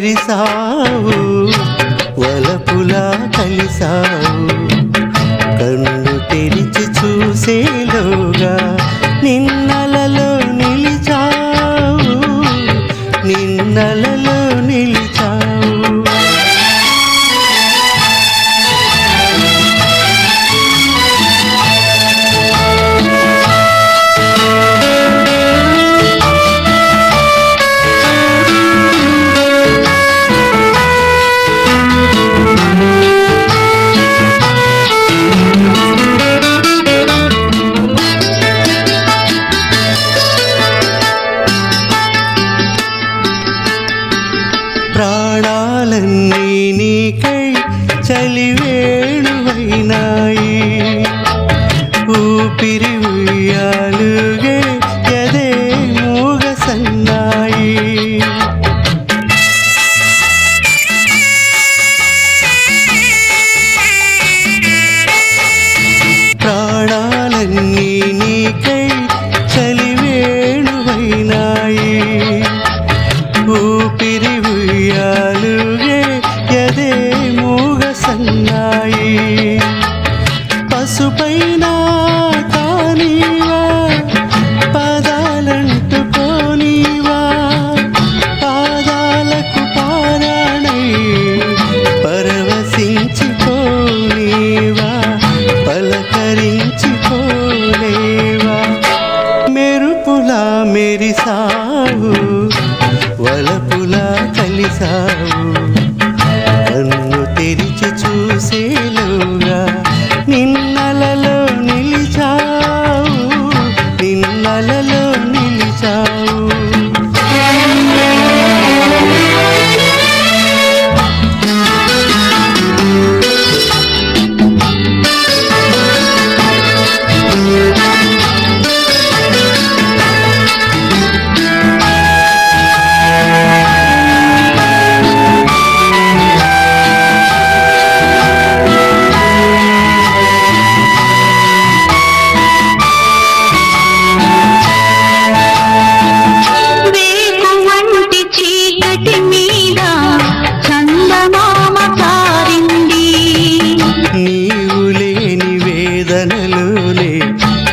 మెరిసావు వలపులా కలిసావు. सा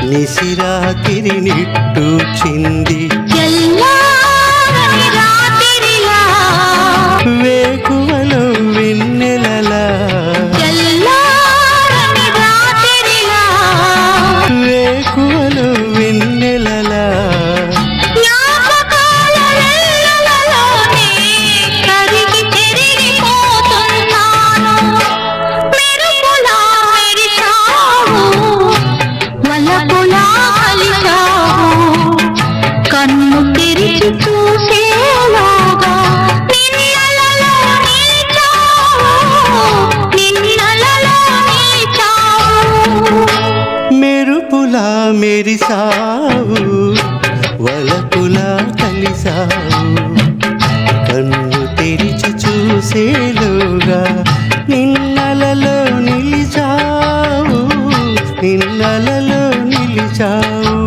నిసిరాకిరి నిట్టూచింది. వెన్నెలలో నిలిచావు.